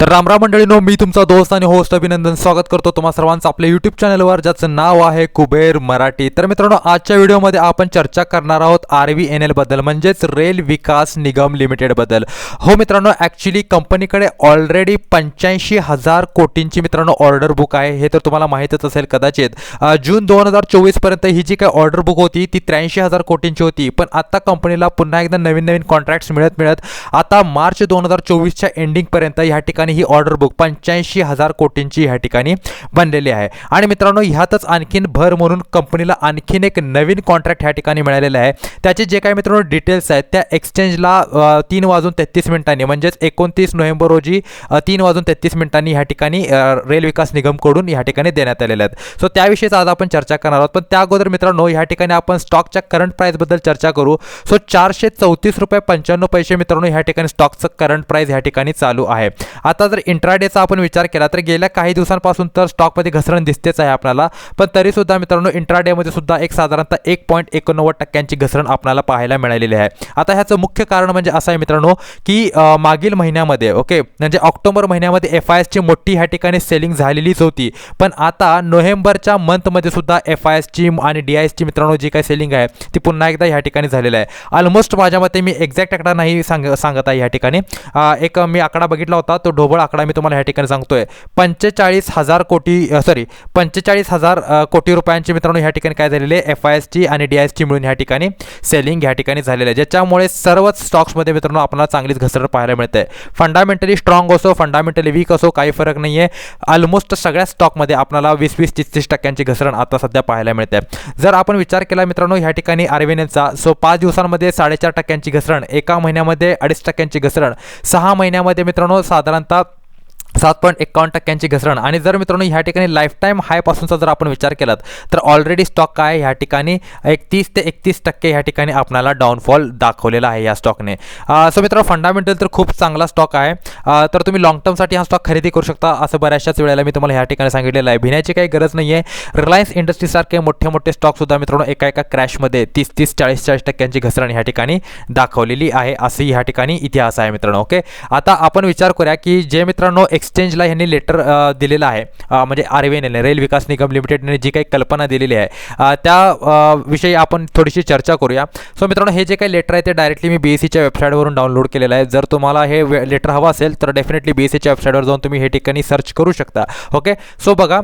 तर रामराम मंडळीनो मी तुमचा दोस्त आणि होस्ट अभिनंदन. स्वागत करतो तुम्हा सर्वांचं आपल्या यूट्यूब चॅनलवर ज्याचं नाव आहे कुबेर मराठी. तर मित्रांनो आजच्या व्हिडिओमध्ये आपण चर्चा करणार आहोत आर व्ही एन एलबद्दल म्हणजेच रेल विकास निगम लिमिटेडबद्दल हो मित्रांनो ॲक्च्युली कंपनीकडे ऑलरेडी पंच्याऐंशी हजार कोटींची मित्रांनो ऑर्डर बुक आहे. हे तर तुम्हाला माहीतच असेल कदाचित. जून दोन हजार चोवीसपर्यंत ही जी काही ऑर्डर बुक होती ती त्र्याऐंशी हजार कोटींची होती. पण आता कंपनीला पुन्हा एकदा नवीन नवीन कॉन्ट्रॅक्ट्स मिळत मिळत आता मार्च दोन हजार चोवीसच्या एंडिंगपर्यंत ह्या ठिकाणी ही ऑर्डर बुक पंच्याऐंशी हजार कोटींची ह्या ठिकाणी बनलेली आहे. आणि मित्रांनो ह्यातच आणखीन भर म्हणून कंपनीला आणखीन एक नवीन कॉन्ट्रॅक्ट ह्या ठिकाणी मिळालेला आहे. त्याचे जे काही मित्रांनो डिटेल्स आहेत त्या एक्सचेंजला तीन वाजून तेहतीस मिनिटांनी म्हणजेच एकोणतीस नोव्हेंबर रोजी तीन वाजून तेहतीस मिनिटांनी ह्या ठिकाणी रेल विकास निगमकडून ह्या ठिकाणी देण्यात आलेल्या आहेत. सो त्याविषयीच आज आपण चर्चा करणार आहोत. पण त्या अगोदर मित्रांनो ह्या ठिकाणी आपण स्टॉकच्या करंट प्राईसबद्दल चर्चा करू. सो चारशे चौतीस रुपये पंच्याण्णव पैसे मित्रांनो ह्या ठिकाणी स्टॉकचं करंट प्राईस ह्या ठिकाणी चालू आहे. आता जर इंट्राडेचा आपण विचार केला तर गेल्या काही दिवसांपासून तर स्टॉकमध्ये घसरण दिसतेच आहे आपल्याला. पण तरीसुद्धा मित्रांनो इंट्राडेमध्ये सुद्धा एक साधारणतः एक पॉईंट एकोणनव्वद टक्क्यांची घसरण आपल्याला पाहायला मिळालेली आहे. आता ह्याचं मुख्य कारण म्हणजे असं आहे मित्रांनो की मागील महिन्यामध्ये ओके म्हणजे ऑक्टोबर महिन्यामध्ये एफ आय एसची मोठी ह्या ठिकाणी सेलिंग झालेलीच होती. पण आता नोव्हेंबरच्या मंथमध्ये सुद्धा एफ आय एसची आणि डी आय एसची मित्रांनो जी काही सेलिंग आहे ती पुन्हा एकदा ह्या ठिकाणी झालेलं आहे. ऑलमोस्ट माझ्या मते मी एक्झॅक्ट आकडा नाही सांग सांगत आहे ह्या ठिकाणी. एक मी आकडा बघितला होता तो ढोबळ आकडा मी तुम्हाला ह्या ठिकाणी सांगतोय. पंचेचाळीस हजार कोटी सॉरी पंचेचाळीस हजार कोटी रुपयांची मित्रांनो ह्या ठिकाणी काय झालेले एफ आय एस टी आणि डी आय टी मिळून ह्या ठिकाणी सेलिंग ह्या ठिकाणी झालेलं आहे. ज्याच्यामुळे सर्वच स्टॉक्समध्ये मित्रांनो आपल्याला चांगलीच घसरण पाहायला मिळते. फंडामेंटली स्ट्रॉंग असो फंडामेंटली वीक असो काही फरक नाही आहे ऑलमोस्ट सगळ्या स्टॉकमध्ये आपल्याला वीस वीस तीस तीस टक्क्यांची घसरण आता सध्या पाहायला मिळते. जर आपण विचार केला मित्रांनो ह्या ठिकाणी आरबीएनचा सो पाच दिवसांमध्ये साडेचार टक्क्यांची घसरण एका महिन्यामध्ये अडीच टक्क्यांची घसरण सहा महिन्यामध्ये मित्रांनो साधारणतः सात पॉईंट एकावन्न टक्क्यांची घसरण. आणि जर मित्रांनो ह्या ठिकाणी लाईफ टाईम हायपासूनचा जर आपण विचार केलात तर ऑलरेडी स्टॉक काय ह्या ठिकाणी? एकतीस ते एकतीस टक्के ह्या ठिकाणी आपणाला डाऊनफॉल दाखवलेला आहे या स्टॉकने सो मित्रांनो फंडामेंटल तर खूप चांगला स्टॉक आहे. तर तुम्ही लॉंग टर्मसाठी हा स्टॉक खरेदी करू शकता असं बऱ्याचशाच वेळेला मी तुम्हाला ह्या ठिकाणी सांगितलेलं आहे. भिण्याची काही गरज नाही आहे रिलायन्स इंडस्ट्रीसारखे मोठे मोठे स्टॉकसुद्धा मित्रांनो एका एका क्रॅशमध्ये तीस तीस चाळीस चाळीस टक्क्यांची घसरण ह्या ठिकाणी दाखवलेली आहे. असंही ह्या ठिकाणी इतिहास आहे मित्रांनो ओके आता आपण विचार करूया की जे मित्रांनो एक्स एक्सचेंजला ह्यांनी लेटर दिलेलं आहे. म्हणजे आर रेल विकास निगम लिमिटेडने जी काही कल्पना दिलेली आहे. त्या विषयी आपण थोडीशी चर्चा करूया. सो मित्रांनो हे जे काही लेटर आहे ते डायरेक्टली मी बी एस सीच्या वेबसाईटवरून डाउनलोड केलेलं आहे. जर तुम्हाला हे लेटर हवं असेल तर डेफिनेटली बी एस सीच्या वेबसाईटवर जाऊन तुम्ही हे ठिकाणी सर्च करू शकता. ओके सो बघा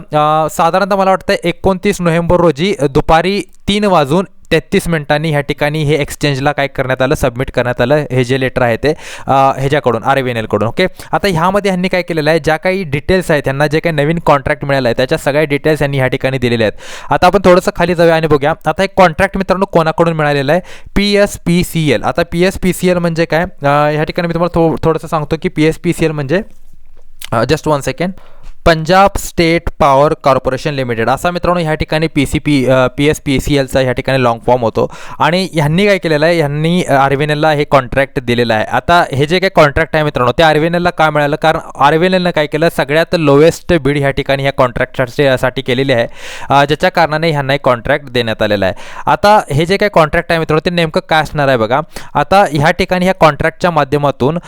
साधारणतः मला वाटतं एकोणतीस नोव्हेंबर रोजी दुपारी तीन वाजून तेहतीस मिनिटांनी ह्या ठिकाणी हे एक्सचेंजला काय करण्यात आलं? सबमिट करण्यात आलं. हे जे लेटर आहे ते ह्याच्याकडून आर व्ही एन एलकडून ओके आता ह्यामध्ये ह्यांनी काय केलेलं आहे? ज्या काही डिटेल्स आहेत त्यांना जे काही नवीन कॉन्ट्रॅक्ट मिळालं आहे त्याच्या सगळ्या डिटेल्स यांनी ह्या ठिकाणी दिलेले आहेत. आता आपण थोडंसं खाली जाऊया आणि बघूया. आता एक कॉन्ट्रॅक्ट मित्रांनो कोणाकडून मिळालेलं आहे? P S P C L आता P S P C L म्हणजे काय? ह्या ठिकाणी मी तुम्हाला थो थोडंसं सांगतो की P S P C L म्हणजे just one second Punjab state power corporation limited. असा मित्रांनो ह्या ठिकाणी P C P P S P C एलचा ह्या ठिकाणी लॉंग फॉर्म होतो. आणि ह्यांनी काय केलेलं आहे? ह्यांनी आरव्हीएनएलला हे कॉन्ट्रॅक्ट दिलेलं आहे. आता हे जे काही कॉन्ट्रॅक्ट आहे मित्रांनो ते आरव्हीएनएलला काय मिळालं? कारण आरव्हीएनएलनं काय केलं? सगळ्यात लोएस्ट बीड ह्या ठिकाणी ह्या कॉन्ट्रॅक्टसाठी साठी केलेली आहे. ज्याच्या कारणाने ह्यांना एक कॉन्ट्रॅक्ट देण्यात आलेला आहे. आता हे जे काही कॉन्ट्रॅक्ट आहे मित्रांनो ते नेमकं काय असणार आहे बघा. आता ह्या ठिकाणी ह्या कॉन्ट्रॅक्टच्या माध्यमातून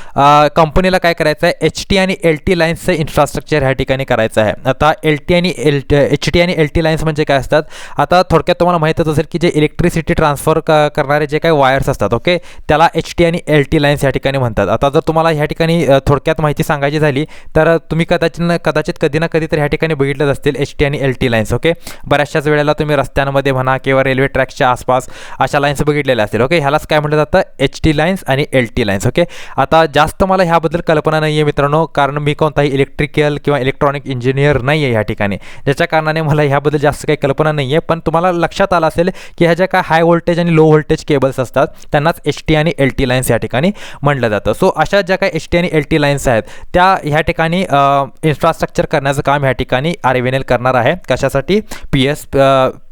कंपनीला काय करायचं आहे एच टी आणि एल टी लाईन्सचं इन्फ्रास्ट्रक्चर ह्या ठिकाणी करायचं आहे. आता एल टी आणि एल एच टी आणि एल टी लाईन्स म्हणजे काय असतात? आता थोडक्यात तुम्हाला माहीतच असेल की जे इलेक्ट्रिसिटी ट्रान्सफर क करणारे जे काही वायर्स असतात ओके त्याला एच टी आणि एल टी लाईन्स ह्या ठिकाणी म्हणतात. आता जर तुम्हाला ह्या ठिकाणी थोडक्यात माहिती सांगायची झाली तर तुम्ही कदाचित कदाचित कधी ना कधी तर ह्या ठिकाणी बघितलंच असतील एच टी आणि एल टी लाईन्स ओके बऱ्याचशाच वेळेला तुम्ही रस्त्यांमध्ये म्हणा किंवा रेल्वे ट्रॅकच्या आसपास अशा लाईन्स बघितलेल्या असतील ओके ह्यालाच काय म्हटलं जातं एच टी लाईन्स आणि एल टी लाईन्स ओके आता जास्त मला ह्याबद्दल कल्पना नाही आहे मित्रांनो कारण मी कोणताही इलेक्ट्रिकल किंवा इलेक्ट्रॉनिक इंजिनियर नाही आहे ह्या ठिकाणी. ज्याच्या कारणाने मला ह्याबद्दल जास्त काही कल्पना नाही आहे पण तुम्हाला लक्षात आलं असेल की ह्या ज्या काय हाय व्होल्टेज आणि लो व्होल्टेज केबल्स असतात त्यांनाच एच टी आणि एल टी लाईन्स या ठिकाणी म्हटलं जातं. सो अशा ज्या काही एच टी आणि एल टी लाईन्स आहेत त्या ह्या ठिकाणी इन्फ्रास्ट्रक्चर करण्याचं काम ह्या ठिकाणी आर व्ही एन एल करणार आहे. कशासाठी? P S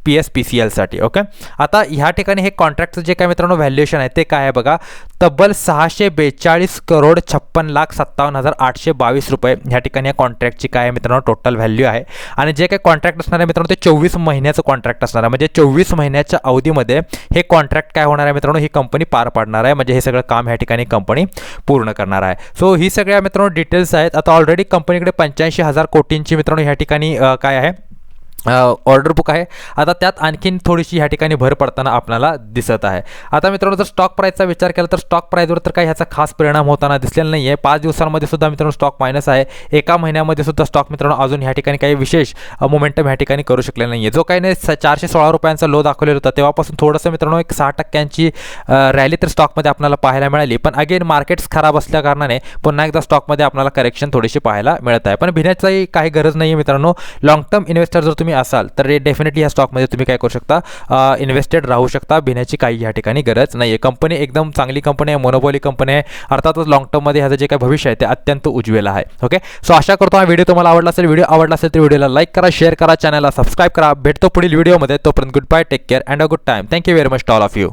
P S P C एलसाठी okay आता ह्या ठिकाणी हे कॉन्ट्रॅक्टचं जे काय मित्रांनो व्हॅल्युएशन आहे ते काय आहे बघा? तब्बल सहाशे बेचाळीस करोड छप्पन लाख सत्तावन्न हजार आठशे बावीस रुपये ह्या ठिकाणी या कॉन्ट्रॅक्टची काय आहे मित्रांनो? टोटल व्हॅल्यू आहे. आणि जे काही कॉन्ट्रॅक्ट असणार आहे मित्रांनो ते चोवीस महिन्याचं कॉन्ट्रॅक्ट असणार आहे. म्हणजे चोवीस महिन्याच्या अवधीमध्ये हे कॉन्ट्रॅक्ट काय होणार आहे मित्रांनो? ही कंपनी पार पाडणार आहे. म्हणजे हे सगळं काम ह्या ठिकाणी कंपनी पूर्ण करणार आहे. सो ही सगळ्या मित्रांनो डिटेल्स आहेत. आता ऑलरेडी कंपनीकडे पंच्याऐंशी हजार कोटींची मित्रांनो ह्या ठिकाणी काय आहे? ऑर्डर बुक आहे. आता त्यात आणखीन थोडीशी ह्या ठिकाणी भर पडताना आपल्याला दिसत आहे. आता मित्रांनो जर स्टॉक प्राईसचा विचार केला तर स्टॉक प्राईजवर तर काही ह्याचा खास परिणाम होताना दिसलेला नाही आहे पाच दिवसांमध्ये सुद्धा मित्रांनो स्टॉक मायनस आहे. एका महिन्यामध्ये सुद्धा स्टॉक मित्रांनो अजून ह्या ठिकाणी काही विशेष मोमेंटम ह्या ठिकाणी करू शकलेला नाही आहे जो काही नाही स- चारशे सोळा रुपयांचा लो दाखवलेला होता. तेव्हापासून थोडंसं मित्रांनो एक सहा टक्क्यांची रॅली तर स्टॉकमध्ये आपल्याला पाहायला मिळाली. पण अगेन मार्केट्स खराब असल्या कारणाने पुन्हा एकदा स्टॉकमध्ये आपल्याला करेक्शन थोडीशी पाहायला मिळत आहे. पण भिण्याचाही काही गरज नाही आहे मित्रांनो. लॉंग टर्म इन्व्हेस्टर जर तुम्ही असाल तर डेफिनेटली ह्या स्टॉकमध्ये तुम्ही काय करू शकता? इन्व्हेस्टेड राहू शकता भिण्याची काही ह्या ठिकाणी गरज नाही आहे कंपनी एकदम चांगली कंपनी आहे मोनोपॉली कंपनी आहे. अर्थातच लॉंग टर्ममध्ये ह्याचं जे काही भविष्य आहे ते अत्यंत उज्ज्वल आहे. ओके सो आशा करतो हा व्हिडिओ तुम्हाला आवडला असेल. व्हिडिओ आवडला असेल तर व्हिडिओला लाईक करा शेअर करा चॅनलला सबस्क्राईब करा. भेटतो पुढील व्हिडिओमध्ये तोपर्यंत good bye take care and a good time thank you very much all of you